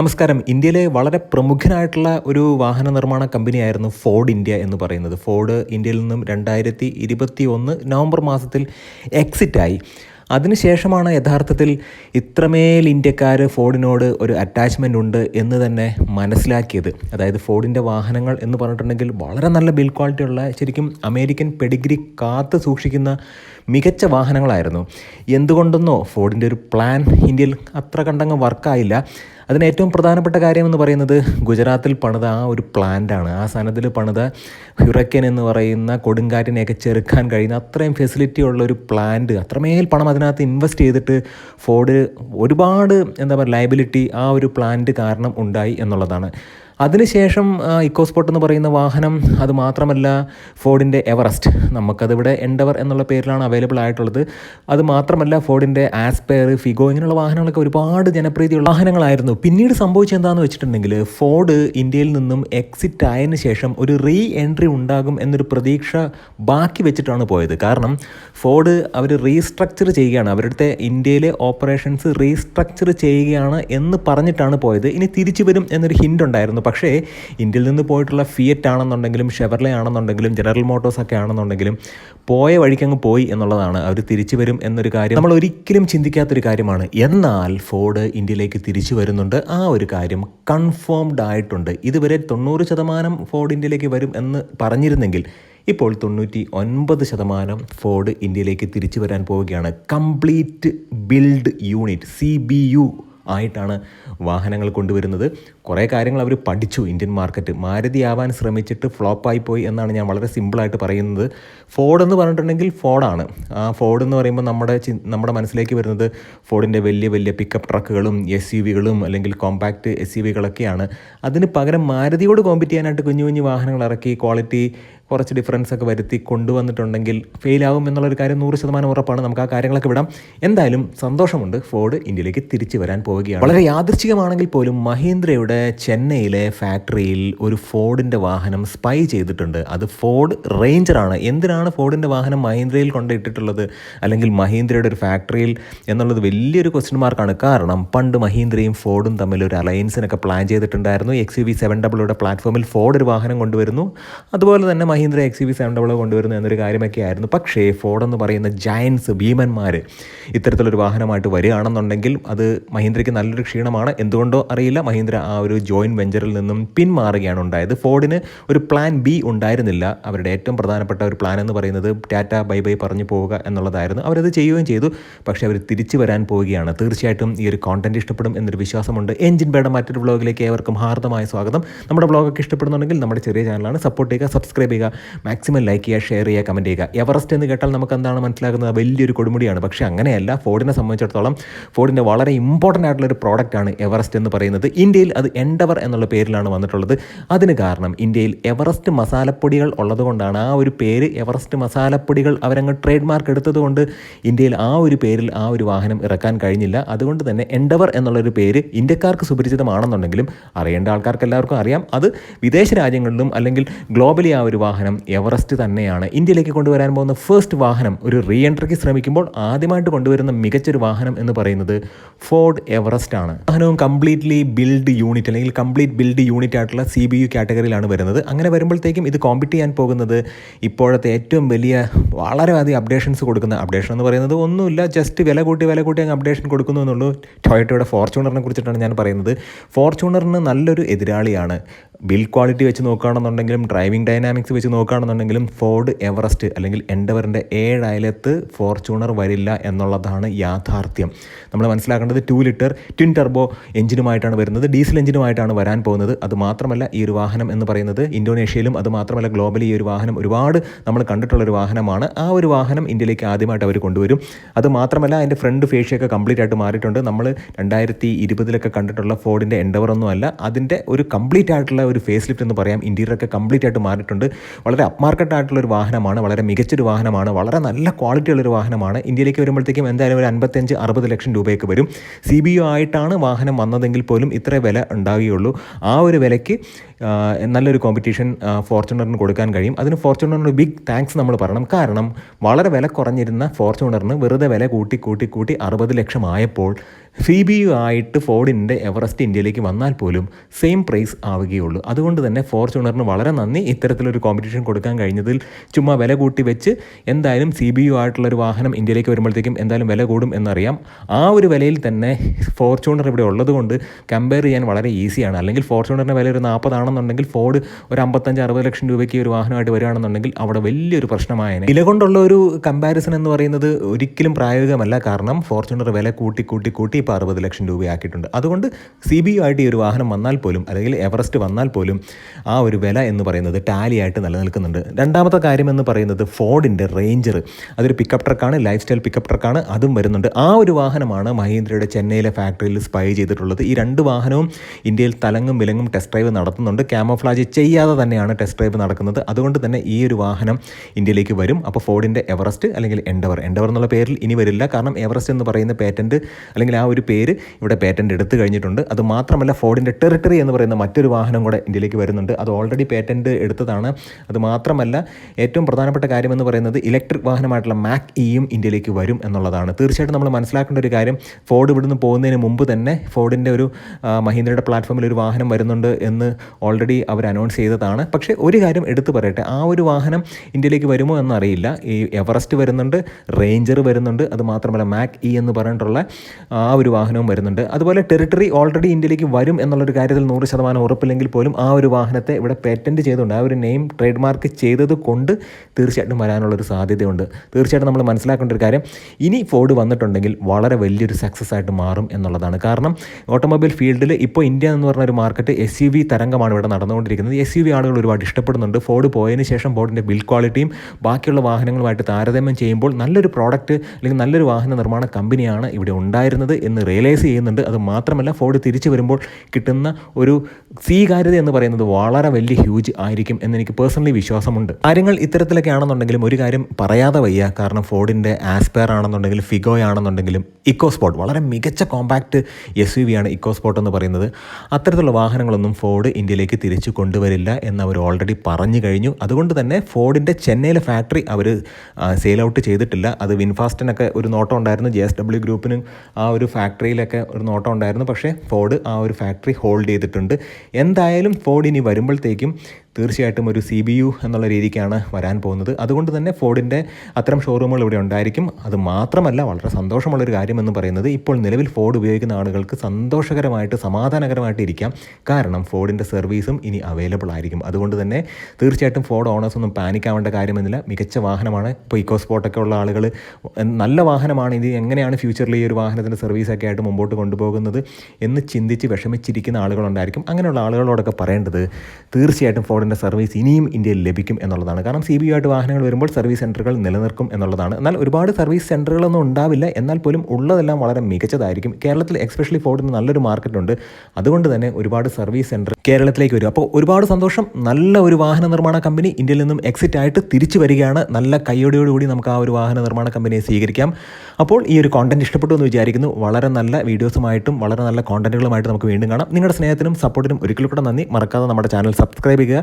നമസ്കാരം. ഇന്ത്യയിലെ വളരെ പ്രമുഖനായിട്ടുള്ള ഒരു വാഹന നിർമ്മാണ കമ്പനിയായിരുന്നു ഫോർഡ് ഇന്ത്യ എന്ന് പറയുന്നത്. ഫോർഡ് ഇന്ത്യയിൽ നിന്നും രണ്ടായിരത്തി ഇരുപത്തി ഒന്ന് നവംബർ മാസത്തിൽ എക്സിറ്റായി അതിനുശേഷമാണ് യഥാർത്ഥത്തിൽ ഇത്രമേൽ ഇന്ത്യക്കാർ ഫോർഡിനോട് ഒരു അറ്റാച്ച്മെന്റ് ഉണ്ട് എന്ന് തന്നെ മനസ്സിലാക്കിയത്. അതായത് ഫോർഡിന്റെ വാഹനങ്ങൾ എന്ന് പറഞ്ഞിട്ടുണ്ടെങ്കിൽ വളരെ നല്ല ബിൽ ക്വാളിറ്റി ഉള്ള ശരിക്കും അമേരിക്കൻ പെഡിഗ്രി കാത്തു സൂക്ഷിക്കുന്ന മികച്ച വാഹനങ്ങളായിരുന്നു. എന്തുകൊണ്ടെന്നോ ഫോർഡിന്റെ ഒരു പ്ലാൻ ഇന്ത്യയിൽ അത്ര കണ്ടങ്ങ് വർക്കായില്ല അതിന് ഏറ്റവും പ്രധാനപ്പെട്ട കാര്യം എന്ന് പറയുന്നത് ഗുജറാത്തിൽ പണിത ആ ഒരു പ്ലാന്റാണ് ആ സ്ഥാനത്തിൽ പണിത ഹ്യുറക്കൻ എന്ന് പറയുന്ന കൊടുങ്കാറ്റിനെയൊക്കെ ചെറുക്കാൻ കഴിയുന്ന അത്രയും ഫെസിലിറ്റി ഉള്ള ഒരു പ്ലാന്റ് അത്രമേൽ പണം അതിനകത്ത് ഇൻവെസ്റ്റ് ചെയ്തിട്ട് ഫോർഡ് ഒരുപാട് എന്താ പറയുക ലയബിലിറ്റി ആ ഒരു പ്ലാന്റ് കാരണം ഉണ്ടായി എന്നുള്ളതാണ്. അതിനുശേഷം ഇക്കോസ്പോട്ട് എന്ന് പറയുന്ന വാഹനം അത് മാത്രമല്ല ഫോർഡിന്റെ എവറസ്റ്റ്. നമുക്കതിവിടെ എൻഡവർ എന്നുള്ള പേരിലാണ് അവൈലബിൾ ആയിട്ടുള്ളത്. അത് മാത്രമല്ല ഫോർഡിന്റെ ആസ്പെയർ ഫിഗോ ഇങ്ങനെയുള്ള വാഹനങ്ങളൊക്കെ ഒരുപാട് ജനപ്രീതിയുള്ള വാഹനങ്ങളായിരുന്നു. പിന്നീട് സംഭവിച്ചത് എന്താണെന്ന് വെച്ചിട്ടുണ്ടെങ്കിൽ ഫോർഡ് ഇന്ത്യയിൽ നിന്നും എക്സിറ്റ് ആയതിനു ശേഷം ഒരു റീ എൻട്രി ഉണ്ടാകും എന്നൊരു പ്രതീക്ഷ ബാക്കി വെച്ചിട്ടാണ് പോയത്. കാരണം ഫോർഡ് അവർ റീസ്ട്രക്ചർ ചെയ്യുകയാണ്. അവരുടെ ഇന്ത്യയിലെ ഓപ്പറേഷൻസ് റീസ്ട്രക്ചർ ചെയ്യുകയാണ് എന്ന് പറഞ്ഞിട്ടാണ് പോയത്. ഇനി തിരിച്ചു വരും എന്നൊരു ഹിന്റ് ഉണ്ടായിരുന്നു. പക്ഷേ ഇന്ത്യയിൽ നിന്ന് പോയിട്ടുള്ള ഫിയറ്റ് ആണെന്നുണ്ടെങ്കിലും ഷെവർലെ ആണെന്നുണ്ടെങ്കിലും ജനറൽ മോട്ടോഴ്സ് ഒക്കെ ആണെന്നുണ്ടെങ്കിലും പോയ വഴിക്കങ്ങ് പോയി എന്നുള്ളതാണ് അവർ തിരിച്ചു വരും എന്നൊരു കാര്യം. നമ്മൾ ഒരിക്കലും ചിന്തിക്കാത്തൊരു കാര്യമാണ്. എന്നാൽ ഫോർഡ് ഇന്ത്യയിലേക്ക് തിരിച്ചു വരുന്നുണ്ട്. ആ ഒരു കാര്യം കൺഫേംഡ് ആയിട്ടുണ്ട്. ഇതുവരെ തൊണ്ണൂറ് ശതമാനം ഫോർഡ് ഇന്ത്യയിലേക്ക് വരും എന്ന് പറഞ്ഞിരുന്നെങ്കിൽ ഇപ്പോൾ തൊണ്ണൂറ്റി ഒൻപത് ശതമാനം ഫോർഡ് ഇന്ത്യയിലേക്ക് തിരിച്ചു വരാൻ പോവുകയാണ്. Complete build unit C B U ആയിട്ടാണ് വാഹനങ്ങൾ കൊണ്ടുവരുന്നത്. കുറേ കാര്യങ്ങൾ അവർ പഠിച്ചു ഇന്ത്യൻ മാർക്കറ്റ് മാരുതി ആവാൻ ശ്രമിച്ചിട്ട് ഫ്ലോപ്പായി പോയി എന്നാണ് ഞാൻ വളരെ സിമ്പിളായിട്ട് പറയുന്നത്. ഫോർഡ് എന്ന് പറഞ്ഞിട്ടുണ്ടെങ്കിൽ ഫോർഡാണ് ആ ഫോർഡ് എന്ന് പറയുമ്പോൾ നമ്മുടെ നമ്മുടെ മനസ്സിലേക്ക് വരുന്നത് ഫോർഡിന്റെ വലിയ വലിയ പിക്കപ്പ് ട്രക്കുകളും എസ് യു വികളും അല്ലെങ്കിൽ കോമ്പാക്റ്റ് എസ് യു വികളൊക്കെയാണ് അതിന് പകരം മാരുതിയോട് കോമ്പറ്റ് ചെയ്യാനായിട്ട് കുഞ്ഞു കുഞ്ഞു വാഹനങ്ങൾ ഇറക്കി ക്വാളിറ്റി കുറച്ച് ഡിഫറൻസ് ഒക്കെ വരുത്തി കൊണ്ടുവന്നിട്ടുണ്ടെങ്കിൽ ഫെയിലാവും എന്നുള്ളൊരു കാര്യം നൂറ് ശതമാനം ഉറപ്പാണ്. നമുക്ക് ആ കാര്യങ്ങളൊക്കെ വിടാം. എന്തായാലും സന്തോഷമുണ്ട് ഫോർഡ് ഇന്ത്യയിലേക്ക് തിരിച്ചു വരാൻ പോവുകയാണ്. വളരെ യാദൃശ്ചികമാണെങ്കിൽ പോലും മഹീന്ദ്രയുടെ ചെന്നൈയിലെ ഫാക്ടറിയിൽ ഒരു ഫോർഡിന്റെ വാഹനം സ്പൈ ചെയ്തിട്ടുണ്ട്. അത് ഫോർഡ് റേഞ്ചറാണ്. എന്തിനാണ് ഫോർഡിന്റെ വാഹനം മഹീന്ദ്രയിൽ കൊണ്ടിട്ടിട്ടുള്ളത് അല്ലെങ്കിൽ മഹീന്ദ്രയുടെ ഒരു ഫാക്ടറിയിൽ എന്നുള്ളത് വലിയൊരു ക്വസ്റ്റ്യൻ മാർക്കാണ് കാരണം പണ്ട് മഹീന്ദ്രയും ഫോർഡും തമ്മിൽ ഒരു അലയൻസിനൊക്കെ പ്ലാൻ ചെയ്തിട്ടുണ്ടായിരുന്നു. എക്സ് യു വി സെവൻ ഡബിളുടെ പ്ലാറ്റ്ഫോമിൽ ഫോർഡ് ഒരു വാഹനം കൊണ്ടുവരുന്നു. അതുപോലെ തന്നെ Mahindra X U V seven double കൊണ്ടുവരുന്നു എന്നൊരു കാര്യമൊക്കെ ആയിരുന്നു. പക്ഷേ ഫോർഡ് എന്ന് പറയുന്ന ജയൻസ് ഭീമന്മാർ ഇത്തരത്തിലൊരു വാഹനമായിട്ട് വരികയാണെന്നുണ്ടെങ്കിൽ അത് മഹീന്ദ്രയ്ക്ക് നല്ലൊരു ക്ഷീണമാണ്. എന്തുകൊണ്ടോ അറിയില്ല. മഹീന്ദ്ര ആ ഒരു ജോയിന്റ് വെഞ്ചറിൽ നിന്നും പിന്മാറുകയാണ് ഉണ്ടായത്. ഫോർഡിന് ഒരു പ്ലാൻ ബി ഉണ്ടായിരുന്നില്ല. അവരുടെ ഏറ്റവും പ്രധാനപ്പെട്ട ഒരു പ്ലാൻ എന്ന് പറയുന്നത് ടാറ്റ ബൈ ബൈ പറഞ്ഞു പോവുക എന്നുള്ളതായിരുന്നു. അവരത് ചെയ്യുകയും ചെയ്തു. പക്ഷേ അവർ തിരിച്ചു വരാൻ പോവുകയാണ്. തീർച്ചയായിട്ടും ഈ ഒരു കോണ്ടന്റ് ഇഷ്ടപ്പെടും എന്നൊരു വിശ്വാസമുണ്ട്. എഞ്ചിൻ ബേഡ മറ്റൊരു വ്ളോഗിലേക്ക് ഏവർക്കും ഹാർദമായ സ്വാഗതം. നമ്മുടെ വ്ളോഗൊക്കെ ഇഷ്ടപ്പെടുന്നുണ്ടെങ്കിൽ നമ്മുടെ ചെറിയ ചാനലാണ് സപ്പോർട്ട് ചെയ്യുക സബ്സ്ക്രൈബ് ചെയ്യുക മാക്സിമം ലൈക്ക് ചെയ്യുക ഷെയർ ചെയ്യുക കമന്റ് ചെയ്യുക. എവറസ്റ്റ് എന്ന് കേട്ടാൽ നമുക്ക് എന്താണ് മനസ്സിലാക്കുന്നത് വലിയൊരു കൊടുമുടിയാണ്. പക്ഷേ അങ്ങനെയല്ല. ഫോർഡിനെ സംബന്ധിച്ചിടത്തോളം ഫോർഡിന്റെ വളരെ ഇമ്പോർട്ടന്റ് ആയിട്ടുള്ള ഒരു പ്രോഡക്റ്റാണ് എവറസ്റ്റ് എന്ന് പറയുന്നത്. ഇന്ത്യയിൽ അത് എൻഡവർ എന്നുള്ള പേരിലാണ് വന്നിട്ടുള്ളത്. അതിന് കാരണം ഇന്ത്യയിൽ എവറസ്റ്റ് മസാലപ്പൊടികൾ ഉള്ളതുകൊണ്ടാണ് ആ ഒരു പേര് എവറസ്റ്റ് മസാലപ്പൊടികൾ അവരങ്ങ് ട്രേഡ് മാർക്ക് എടുത്തതുകൊണ്ട് ഇന്ത്യയിൽ ആ ഒരു പേരിൽ ആ ഒരു വാഹനം ഇറക്കാൻ കഴിഞ്ഞില്ല. അതുകൊണ്ട് തന്നെ എൻഡവർ എന്നുള്ളൊരു പേര് ഇന്ത്യക്കാർക്ക് സുപരിചിതമാണെന്നുണ്ടെങ്കിലും അറിയേണ്ട ആൾക്കാർക്ക് എല്ലാവർക്കും അറിയാം. അത് വിദേശ രാജ്യങ്ങളിലും അല്ലെങ്കിൽ ഗ്ലോബലി ആ ഒരു വാഹനം എവറസ്റ്റ് തന്നെയാണ്. ഇന്ത്യയിലേക്ക് കൊണ്ടുവരാൻ പോകുന്ന ഫസ്റ്റ് വാഹനം ഒരു റീ എൻട്രിക്ക് ശ്രമിക്കുമ്പോൾ ആദ്യമായിട്ട് കൊണ്ടുവരുന്ന മികച്ചൊരു വാഹനം എന്ന് പറയുന്നത് ഫോർഡ് എവറസ്റ്റ് ആണ്. വാഹനവും കംപ്ലീറ്റ്ലി ബിൽഡ് യൂണിറ്റ് അല്ലെങ്കിൽ കംപ്ലീറ്റ് ബിൽഡ് യൂണിറ്റ് ആയിട്ടുള്ള സി ബി യു കാറ്റഗറിയിലാണ് വരുന്നത്. അങ്ങനെ വരുമ്പോഴത്തേക്കും ഇത് കോമ്പറ്റ് ചെയ്യാൻ പോകുന്നത് ഇപ്പോഴത്തെ ഏറ്റവും വലിയ വളരെ അധികം അപ്ഡേഷൻസ് കൊടുക്കുന്ന അപ്ഡേഷൻ എന്ന് പറയുന്നത് ഒന്നുമില്ല ജസ്റ്റ് വില കൂട്ടി വില കൂട്ടി അങ്ങ് അപ്ഡേഷൻ കൊടുക്കുന്നു എന്നുള്ളൂ. ടൊയറ്റോയുടെ ഫോർച്യൂണറിനെ കുറിച്ചിട്ടാണ് ഞാൻ പറയുന്നത്. ഫോർച്യൂണറിന് നല്ലൊരു എതിരാളിയാണ്. ബിൽ ക്വാളിറ്റി വെച്ച് നോക്കുകയാണെന്നുണ്ടെങ്കിലും ഡ്രൈവിംഗ് ഡൈനാമിക്സ് വെച്ച് നോക്കുകയാണെന്നുണ്ടെങ്കിലും ഫോർഡ് എവറസ്റ്റ് അല്ലെങ്കിൽ എൻഡവറിന്റെ ഏഴ് ഫോർച്യൂണർ വരില്ല എന്നുള്ളതാണ് യാഥാർത്ഥ്യം. നമ്മൾ മനസ്സിലാക്കേണ്ടത് ടു ലിറ്റർ ട്വിൻ ടർബോ എഞ്ചിനുമായിട്ടാണ് വരുന്നത്. ഡീസൽ എഞ്ചിനുമായിട്ടാണ് വരാൻ പോകുന്നത്. അത് മാത്രമല്ല ഈ ഒരു വാഹനം എന്ന് പറയുന്നത് ഇന്തോനേഷ്യയിലും അത് മാത്രമല്ല ഗ്ലോബലി ഈ ഒരു വാഹനം ഒരുപാട് നമ്മൾ കണ്ടിട്ടുള്ളൊരു വാഹനമാണ്. ആ ഒരു വാഹനം ഇന്ത്യയിലേക്ക് ആദ്യമായിട്ട് അവർ കൊണ്ടുവരും. അത് മാത്രമല്ല അതിന്റെ ഫ്രണ്ട് ഫേഷ്യയൊക്കെ കംപ്ലീറ്റ് ആയിട്ട് മാറിയിട്ടുണ്ട്. നമ്മൾ രണ്ടായിരത്തി ഇരുപതിലൊക്കെ കണ്ടിട്ടുള്ള ഫോർഡിന്റെ എൻഡവർ ഒന്നുമല്ല അതിന്റെ ഒരു കംപ്ലീറ്റ് ആയിട്ടുള്ള ഒരു ഫേസ് ലിഫ്റ്റ് എന്ന് പറയാം. ഇന്റീരിയറൊക്കെ കംപ്ലീറ്റ് ആയിട്ട് മാറിയിട്ടുണ്ട്. വളരെ അപ്മാർക്കറ്റ് ആയിട്ടുള്ള ഒരു വാഹനമാണ്. വളരെ മികച്ചൊരു വാഹനമാണ്. വളരെ നല്ല ക്വാളിറ്റി ഉള്ളൊരു വാഹനമാണ്. ഇന്ത്യയിലേക്ക് വരുമ്പോഴത്തേക്കും എന്തായാലും ഒരു അൻപത്തഞ്ച് അറുപത് ലക്ഷം രൂപയൊക്കെ വരും. സി ബി യു ആയിട്ടാണ് വാഹനം വന്നതെങ്കിൽ പോലും ഇത്ര വില ഉണ്ടാവുകയുള്ളൂ. ആ ഒരു വിലയ്ക്ക് നല്ലൊരു കോമ്പറ്റീഷൻ ഫോർച്യൂണറിന് കൊടുക്കാൻ കഴിയും. അതിന് ഫോർച്യൂണറിന് ബിഗ് താങ്ക്സ് നമ്മൾ പറയണം. കാരണം വളരെ വില കുറഞ്ഞിരുന്ന ഫോർച്യൂണറിന് വെറുതെ വില കൂട്ടി കൂട്ടി കൂട്ടി അറുപത് ലക്ഷം ആയപ്പോൾ ആയിട്ട് ഫോർഡിന്റെ എവറസ്റ്റ് ഇന്ത്യയിലേക്ക് വന്നാൽ പോലും സെയിം പ്രൈസ് ആവുകയുള്ളൂ. അതുകൊണ്ട് തന്നെ ഫോർച്യൂണറിന് വളരെ നന്ദി ഇത്തരത്തിലൊരു കോമ്പറ്റീഷൻ കൊടുക്കാൻ കഴിഞ്ഞതിൽ. ചുമ്മാ വില കൂട്ടി വെച്ച് എന്തായാലും സി ബി യു ആയിട്ടുള്ളൊരു വാഹനം ഇന്ത്യയിലേക്ക് വരുമ്പോഴത്തേക്കും എന്തായാലും വില കൂടും എന്നറിയാം. ആ ഒരു വിലയിൽ തന്നെ ഫോർച്യൂണർ ഇവിടെ ഉള്ളതുകൊണ്ട് കമ്പയർ ചെയ്യാൻ വളരെ ഈസിയാണ്. അല്ലെങ്കിൽ ഫോർച്യൂണറിന്റെ വില ഒരു നാൽപ്പതാണെന്നുണ്ടെങ്കിൽ ഫോർഡ് ഒരു അമ്പത്തഞ്ച് അറുപത് ലക്ഷം രൂപയ്ക്ക് ഒരു വാഹനമായിട്ട് വരികയാണെന്നുണ്ടെങ്കിൽ അവിടെ വലിയൊരു പ്രശ്നമായേനെ. വില കൊണ്ടുള്ള ഒരു കമ്പാരിസൺ എന്ന് പറയുന്നത് ഒരിക്കലും പ്രായോഗികമല്ല. കാരണം ഫോർച്യൂണർ വില കൂട്ടി കൂട്ടി കൂട്ടി ഇപ്പോൾ അറുപത് ലക്ഷം രൂപയാക്കിയിട്ടുണ്ട്. അതുകൊണ്ട് സി ബി ആയിട്ട് ഈ ഒരു വാഹനം വന്നാൽ പോലും അല്ലെങ്കിൽ എവറസ്റ്റ് വന്നാൽ പോലും ആ ഒരു വില എന്ന് പറയുന്നത് ടാലി ആയിട്ട് നിലനിൽക്കുന്നുണ്ട്. രണ്ടാമത്തെ കാര്യം എന്ന് പറയുന്നത് ഫോർഡിന്റെ റേഞ്ചർ. അതൊരു പിക്കപ്പ് ട്രക്കാണ് ലൈഫ് സ്റ്റൈൽ പിക്കപ്പ് ട്രക്കാണ് അതും വരുന്നുണ്ട്. ആ ഒരു വാഹനമാണ് മഹീന്ദ്രയുടെ ചെന്നൈയിലെ ഫാക്ടറിയിൽ സ്പൈ ചെയ്തിട്ടുള്ളത്. ഈ രണ്ട് വാഹനവും ഇന്ത്യയിൽ തലങ്ങും വിലങ്ങും ടെസ്റ്റ് ഡ്രൈവ് നടത്തുന്നുണ്ട്. ക്യാമോഫ്ലാജ് ചെയ്യാതെ തന്നെയാണ് ടെസ്റ്റ് ഡ്രൈവ് നടക്കുന്നത്. അതുകൊണ്ട് തന്നെ ഈ ഒരു വാഹനം ഇന്ത്യയിലേക്ക് വരും. അപ്പോൾ ഫോർഡിന്റെ എവറസ്റ്റ് അല്ലെങ്കിൽ എൻഡവർ എൻഡവർ എന്നുള്ള പേരിൽ ഇനി വരില്ല. കാരണം എവറസ്റ്റ് എന്ന് പറയുന്ന പേറ്റന്റ് അല്ലെങ്കിൽ ആ ഒരു പേര് ഇവിടെ പേറ്റന്റ് എടുത്തു കഴിഞ്ഞിട്ടുണ്ട്. അത് മാത്രമല്ല ഫോർഡിന്റെ ടെറിട്ടറി എന്ന് പറയുന്ന മറ്റൊരു വാഹനം കൂടെ ഇന്ത്യയിലേക്ക് വരുന്നുണ്ട്. അത് ഓൾറെഡി പേറ്റന്റ് എടുത്തതാണ്. അത് മാത്രമല്ല ഏറ്റവും പ്രധാനപ്പെട്ട കാര്യമെന്ന് പറയുന്നത് ഇലക്ട്രിക് വാഹനമായിട്ടുള്ള മാക് ഇയും ഇന്ത്യയിലേക്ക് വരും എന്നുള്ളതാണ്. തീർച്ചയായിട്ടും നമ്മൾ മനസ്സിലാക്കേണ്ട ഒരു കാര്യം ഫോർഡ് ഇവിടുന്ന് പോകുന്നതിന് മുമ്പ് തന്നെ ഫോർഡിന്റെ ഒരു മഹീന്ദ്രയുടെ പ്ലാറ്റ്ഫോമിൽ ഒരു വാഹനം വരുന്നുണ്ട് എന്ന് ഓൾറെഡി അവർ അനൗൺസ് ചെയ്തതാണ്. പക്ഷേ ഒരു കാര്യം എടുത്തു പറയട്ടെ ആ ഒരു വാഹനം ഇന്ത്യയിലേക്ക് വരുമോ എന്നറിയില്ല. ഈ എവറസ്റ്റ് വരുന്നുണ്ട് റേഞ്ചർ വരുന്നുണ്ട് അത് മാത്രമല്ല മാക് ഇ എന്ന് പറഞ്ഞിട്ടുള്ള ആ ഒരു വാഹനവും വരുന്നുണ്ട്. അതുപോലെ ടെറിട്ടറി ഓൾറെഡി ഇന്ത്യയിലേക്ക് വരും എന്നുള്ളൊരു കാര്യത്തിൽ നൂറ് ശതമാനം ഉറപ്പില്ലെങ്കിൽ പോലും ആ ഒരു വാഹനത്തെ ഇവിടെ പേറ്റന്റ് ചെയ്തുകൊണ്ട് ആ ഒരു നെയിം ട്രേഡ് മാർക്ക് ചെയ്തത് കൊണ്ട് തീർച്ചയായിട്ടും വരാനുള്ളൊരു സാധ്യതയുണ്ട്. തീർച്ചയായിട്ടും നമ്മൾ മനസ്സിലാക്കേണ്ട ഒരു കാര്യം ഇനി ഫോർഡ് വന്നിട്ടുണ്ടെങ്കിൽ വളരെ വലിയൊരു സക്സസ് ആയിട്ട് മാറും എന്നുള്ളതാണ്. കാരണം ഓട്ടോമൊബൈൽ ഫീൽഡിൽ ഇപ്പോൾ ഇന്ത്യ എന്ന് പറഞ്ഞ ഒരു മാർക്കറ്റ് എസ് യു വി തരംഗമാണ് ഇവിടെ നടന്നുകൊണ്ടിരിക്കുന്നത്. എസ് യു വി ആളുകൾ ഒരുപാട് ഇഷ്ടപ്പെടുന്നുണ്ട്. ഫോർഡ് പോയതിന് ശേഷം ഫോർഡിന്റെ ബിൽ ക്വാളിറ്റിയും ബാക്കിയുള്ള വാഹനങ്ങളുമായിട്ട് താരതമ്യം ചെയ്യുമ്പോൾ നല്ലൊരു പ്രോഡക്റ്റ് അല്ലെങ്കിൽ നല്ലൊരു വാഹന നിർമ്മാണ കമ്പനിയാണ് ഇവിടെ ഉണ്ടായിരുന്നത് എന്ന് റിയലൈസ് ചെയ്യുന്നുണ്ട്. അത് മാത്രമല്ല ഫോർഡ് തിരിച്ചു വരുമ്പോൾ കിട്ടുന്ന ഒരു സ്വീകാര്യത എന്ന് പറയുന്നത് വളരെ വലിയ ഹ്യൂജ് ആയിരിക്കും എന്ന് എനിക്ക് പേഴ്സണലി വിശ്വാസമുണ്ട്. കാര്യങ്ങൾ ഇത്തരത്തിലൊക്കെ ആണെന്നുണ്ടെങ്കിലും ഒരു കാര്യം പറയാതെ വയ്യ. കാരണം ഫോർഡിന്റെ ആസ്പെയർ ആണെന്നുണ്ടെങ്കിലും ഫിഗോ ആണെന്നുണ്ടെങ്കിലും ഇക്കോ സ്പോട്ട് വളരെ മികച്ച കോമ്പാക്റ്റ് എസ് യു വി ആണ് ഇക്കോ സ്പോട്ട് എന്ന് പറയുന്നത്. അത്തരത്തിലുള്ള വാഹനങ്ങളൊന്നും ഫോർഡ് ഇന്ത്യയിലേക്ക് തിരിച്ചു കൊണ്ടുവരില്ല എന്ന് അവർ ഓൾറെഡി പറഞ്ഞു കഴിഞ്ഞു. അതുകൊണ്ട് തന്നെ ഫോർഡിന്റെ ചെന്നൈയിലെ ഫാക്ടറി അവർ സെയിൽ ഔട്ട് ചെയ്തിട്ടില്ല. അത് വിൻഫാസ്റ്റിനൊക്കെ ഒരു നോട്ടം ഉണ്ടായിരുന്നു. ജെ എസ് ഡബ്ല്യു ഗ്രൂപ്പിനും ആ ഒരു ഫാക്ടറിയിലൊക്കെ ഒരു നോട്ടം ഉണ്ടായിരുന്നു. പക്ഷേ ഫോർഡ് ആ ഒരു ഫാക്ടറി ഹോൾഡ് ചെയ്തിട്ടുണ്ട്. എന്തായാലും ഫോർഡ് ഇനി വരുമ്പോഴത്തേക്കും തീർച്ചയായിട്ടും ഒരു സി ബി യു എന്നുള്ള രീതിക്കാണ് വരാൻ പോകുന്നത്. അതുകൊണ്ട് തന്നെ ഫോർഡിന്റെ അത്തരം ഷോറൂമുകൾ ഇവിടെ ഉണ്ടായിരിക്കും. അത് മാത്രമല്ല വളരെ സന്തോഷമുള്ളൊരു കാര്യമെന്ന് പറയുന്നത് ഇപ്പോൾ നിലവിൽ ഫോർഡ് ഉപയോഗിക്കുന്ന ആളുകൾക്ക് സന്തോഷകരമായിട്ട് സമാധാനകരമായിട്ട് ഇരിക്കാം. കാരണം ഫോർഡിന്റെ സർവീസും ഇനി അവൈലബിൾ ആയിരിക്കും. അതുകൊണ്ട് തന്നെ തീർച്ചയായിട്ടും ഫോർഡ് ഓണേഴ്സ് ഒന്നും പാനിക്കാവേണ്ട കാര്യമെന്നില്ല മികച്ച വാഹനമാണ്. ഇപ്പോൾ ഇക്കോ സ്പോട്ടൊക്കെ ഉള്ള ആളുകൾ നല്ല വാഹനമാണ്. ഇത് എങ്ങനെയാണ് ഫ്യൂച്ചറിൽ ഈ ഒരു വാഹനത്തിന്റെ സർവീസൊക്കെ ആയിട്ട് മുമ്പോട്ട് കൊണ്ടുപോകുന്നത് എന്ന് ചിന്തിച്ച് വിഷമിച്ചിരിക്കുന്ന ആളുകളുണ്ടായിരിക്കും. അങ്ങനെയുള്ള ആളുകളോടൊക്കെ പറയേണ്ടത് തീർച്ചയായിട്ടും ഫോർഡിന്റെ സർവീസ് ഇനിയും ഇന്ത്യയിൽ ലഭിക്കും എന്നുള്ളതാണ്. കാരണം സി ബി ആയിട്ട് വാഹനങ്ങൾ വരുമ്പോൾ സർവീസ് സെന്ററുകൾ നിലനിർക്കും എന്നുള്ളതാണ്. എന്നാൽ ഒരുപാട് സർവീസ് സെന്ററുകളൊന്നും ഉണ്ടാവില്ല. എന്നാൽ പോലും ഉള്ളതെല്ലാം വളരെ മികച്ചതായിരിക്കും. കേരളത്തിൽ എക്സ്പെഷ്യലി ഫോർഡിന് നല്ലൊരു മാർക്കറ്റുണ്ട് അതുകൊണ്ട് തന്നെ ഒരുപാട് സർവീസ് സെന്റർ കേരളത്തിലേക്ക് വരും. അപ്പോൾ ഒരുപാട് സന്തോഷം. നല്ല ഒരു വാഹന നിർമ്മാണ കമ്പനി ഇന്ത്യയിൽ നിന്നും എക്സിറ്റ് ആയിട്ട് തിരിച്ചു വരികയാണ്. നല്ല കൂടി നമുക്ക് ആ ഒരു വാഹന നിർമ്മാണ കമ്പനിയെ സ്വീകരിക്കാം. അപ്പോൾ ഈ ഒരു കോണ്ടന്റ് ഇഷ്ടപ്പെട്ടു എന്ന് വിചാരിക്കുന്നു. വളരെ നല്ല വീഡിയോസുമായിട്ടും വളരെ നല്ല കോണ്ടന്റുകളുമായിട്ട് നമുക്ക് വീണ്ടും കാണാം. നിങ്ങളുടെ സ്നേഹത്തിനും സപ്പോർട്ടിനും ഒരിക്കലും കൂടെ നന്ദി. മറക്കാതെ നമ്മുടെ ചാനൽ സബ്സ്ക്രൈബ് ചെയ്യുക.